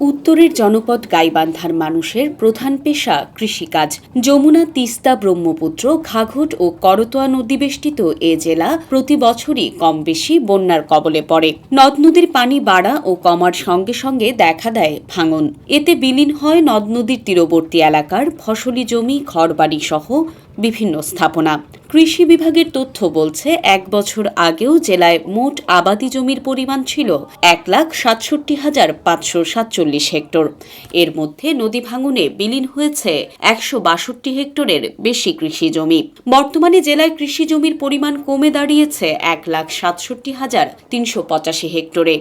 উত্তরের জনপদ গাইবান্ধার মানুষের প্রধান পেশা কৃষিকাজ। যমুনা তিস্তা ব্রহ্মপুত্র, ঘাঘট ও করতোয়া নদীবেষ্টিত এ জেলা প্রতি বছরই কম বেশি বন্যার কবলে পড়ে। নদ নদীর পানি বাড়া ও কমার সঙ্গে সঙ্গে দেখা দেয় ভাঙন। এতে বিলীন হয় নদ নদীর তীরবর্তী এলাকার ফসলি জমি ঘরবাড়ি সহ বিভিন্ন স্থাপনা। কৃষি বিভাগের তথ্য বলছে, এক বছর আগেও জেলায় মোট আবাদি জমির পরিমাণ ছিল এক লাখ সাতষট্টি হাজার পাঁচশো সাতচল্লিশ হেক্টর। এর মধ্যে নদী ভাঙনে বিলীন হয়েছে একশো বাষট্টি হেক্টরের বেশি কৃষি জমি। বর্তমানে জেলায় কৃষি জমির পরিমাণ কমে দাঁড়িয়েছে এক লাখ সাতষট্টি হাজার তিনশো পঁচাশি হেক্টরে।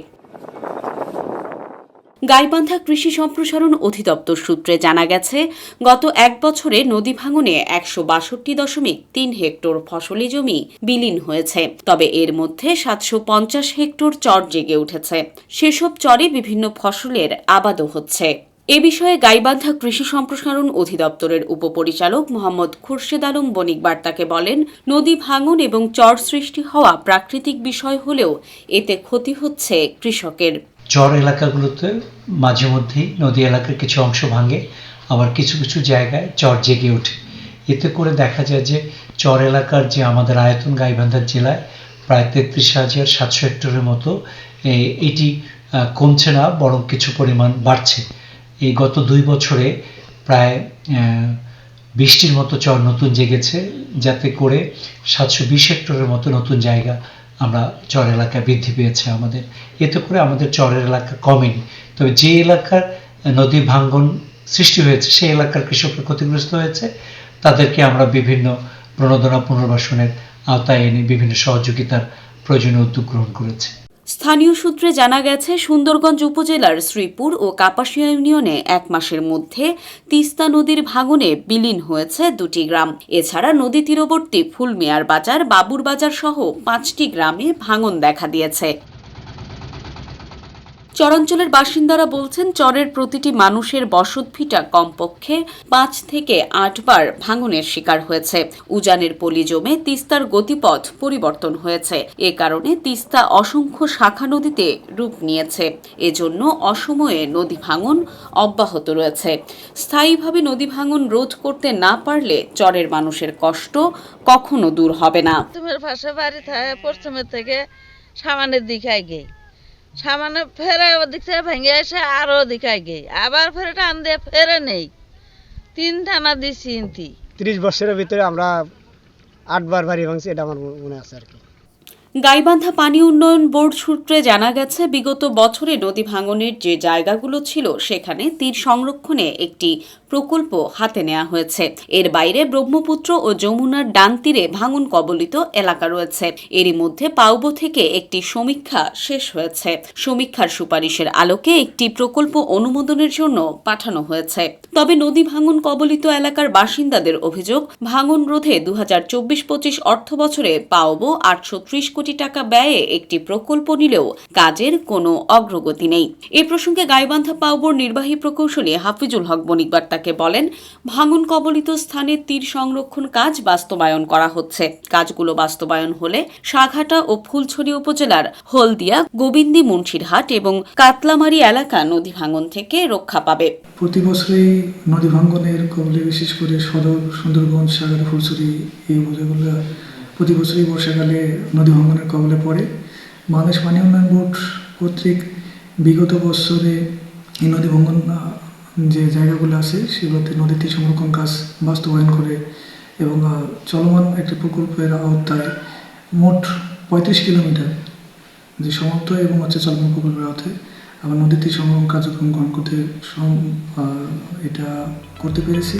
গাইবান্ধা কৃষি সম্প্রসারণ অধিদপ্তর সূত্রে জানা গেছে, গত এক বছরে নদী ভাঙনে একশো বাষট্টি দশমিক তিন হেক্টর ফসলি জমি বিলীন হয়েছে। তবে এর মধ্যে সাতশো পঞ্চাশ হেক্টর চর জেগে উঠেছে। সেসব চরে বিভিন্ন ফসলের আবাদও হচ্ছে। এ বিষয়ে গাইবান্ধা কৃষি সম্প্রসারণ অধিদপ্তরের উপপরিচালক মোহাম্মদ খুরশেদ আলম বণিক বার্তাকে বলেন, নদী ভাঙন এবং চর সৃষ্টি হওয়া প্রাকৃতিক বিষয় হলেও এতে ক্ষতি হচ্ছে কৃষকের। চর এলাকাগুলোতে মাঝে মধ্যেই নদী এলাকার কিছু অংশ ভাঙে, আবার কিছু কিছু জায়গায় চর জেগে ওঠে। এতে করে দেখা যায় যে চর এলাকার যে আমাদের আয়তন গাইবান্ধার জেলায় প্রায় তেত্রিশ হাজার সাতশো হেক্টরের মতো এটি কমছে না, বরং কিছু পরিমাণ বাড়ছে। এই গত দুই বছরে প্রায় বৃষ্টির মতো চর নতুন জেগেছে, যাতে করে সাতশো বিশ হেক্টরের মতো নতুন জায়গা আমরা চর এলাকা বৃদ্ধি পেয়েছে আমাদের। এতে করে আমাদের চরের এলাকা কমেনি তবে যে এলাকার নদী ভাঙ্গন সৃষ্টি হয়েছে, সেই এলাকার কৃষকরা ক্ষতিগ্রস্ত হয়েছে। তাদেরকে আমরা বিভিন্ন প্রণোদনা, পুনর্বাসনের আওতায় এনে বিভিন্ন সহযোগিতার প্রয়োজনীয় উদ্যোগ গ্রহণ করেছে। স্থানীয় সূত্রে জানা গেছে, সুন্দরগঞ্জ উপজেলার শ্রীপুর ও কাপাসিয়া ইউনিয়নে এক মাসের মধ্যে তিস্তা নদীর ভাঙনে বিলীন হয়েছে দুটি গ্রাম। এছাড়া নদী তীরবর্তী ফুলমিয়ার বাজার, বাবুর বাজার সহ পাঁচটি গ্রামে ভাঙন দেখা দিয়েছে। চরাঞ্চলের বাসিন্দারা বলছেন, চরের প্রতিটি মানুষের বসতভিটা কমপক্ষে পাঁচ থেকে আটবার ভাঙনের শিকার হয়েছে। উজানের পলি জমে তিস্তার গতিপথ পরিবর্তন হয়েছে। এ কারণে তিস্তা অসংখ্য শাখা নদীতে রূপ নিয়েছে। এজন্য অসময়ে নদী ভাঙন অব্যাহত রয়েছে। স্থায়ীভাবে নদী ভাঙন রোধ করতে না পারলে চরের মানুষের কষ্ট কখনো দূর হবে না। পশ্চিমের পাশে বাড়ি থাকে সামানের দিকে গে সামানে ফেরে ওদিক থেকে ভেঙে এসে আরও দিকে গে আবার ফেরে টান দিয়ে ফেরে নেই। তিন টানা দিছি ইন্তি তিরিশ বছরের ভিতরে আমরা আটবার বাড়ি ভাঙছি, এটা আমার মনে আছে আর কি। গাইবান্ধা পানি উন্নয়ন বোর্ড সূত্রে জানা গেছে, বিগত বছরে নদী ভাঙনের যে জায়গাগুলো ছিল, সেখানে তীর সংরক্ষণে একটি প্রকল্প হাতে নেওয়া হয়েছে। এর বাইরে ব্রহ্মপুত্র ও যমুনার ডান তীরে ভাঙন কবলিত এলাকা রয়েছে। এরই মধ্যে পাউবো থেকে একটি সমীক্ষা শেষ হয়েছে। সমীক্ষার সুপারিশের আলোকে একটি প্রকল্প অনুমোদনের জন্য পাঠানো হয়েছে। তবে নদী ভাঙন কবলিত এলাকার বাসিন্দাদের অভিযোগ, ভাঙন রোধে দু হাজার চব্বিশ পঁচিশ অর্থ বছরে পাওবো আটশো ত্রিশ কোটি টাকা ব্যয়ে একটি প্রকল্প নিলেও কাজের কোনো অগ্রগতি নেই। এ প্রসঙ্গে গাইবান্ধা পাওবোর নির্বাহী প্রকৌশলী হাফিজুল হক বণিকবার তাকে বলেন, ভাঙন কবলিত স্থানে তীর সংরক্ষণ কাজ বাস্তবায়ন করা হচ্ছে। কাজগুলো বাস্তবায়ন হলে সাঘাটা ও ফুলছড়ি উপজেলার হলদিয়া, গোবিন্দি, মুন্সিরহাট এবং কাতলামারি এলাকা নদী ভাঙন থেকে রক্ষা পাবে। প্রতি বছরই নদী ভাঙ্গনের কবলে বিশেষ করে সদর সুন্দরগঞ্জ সাগর ফুলছড়ি এই উপজেলাগুলো প্রতি বছরই বর্ষাকালে নদী ভাঙ্গনের কবলে পড়ে। বাংলাদেশ পানি উন্নয়ন বোর্ড কর্তৃক বিগত বছরে এই নদী ভাঙ্গন আহ, যে জায়গাগুলো আছে সেগুলোতে নদীতে সংরক্ষণ কাজ বাস্তবায়ন করে এবং চলমান একটি প্রকল্পের আওতায় মোট পঁয়ত্রিশ কিলোমিটার যে সমাপ্ত এবং হচ্ছে চলমান প্রকল্পের আওতায় আবার নদীতে সংরক্ষণ কার্যক্রম গ্রহণ করতে এটা করতে পেরেছি।